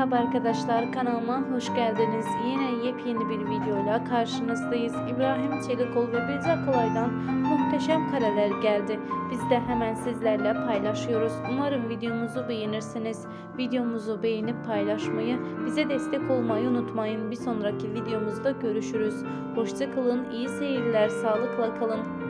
Merhaba arkadaşlar kanalıma hoş geldiniz. Yine yepyeni bir videoyla karşınızdayız. İbrahim Çelikol ve Beyza Kolay'dan muhteşem kareler geldi. Biz de hemen sizlerle paylaşıyoruz. Umarım videomuzu beğenirsiniz. Videomuzu beğenip paylaşmayı, bize destek olmayı unutmayın. Bir sonraki videomuzda görüşürüz. Hoşçakalın, iyi seyirler, sağlıkla kalın.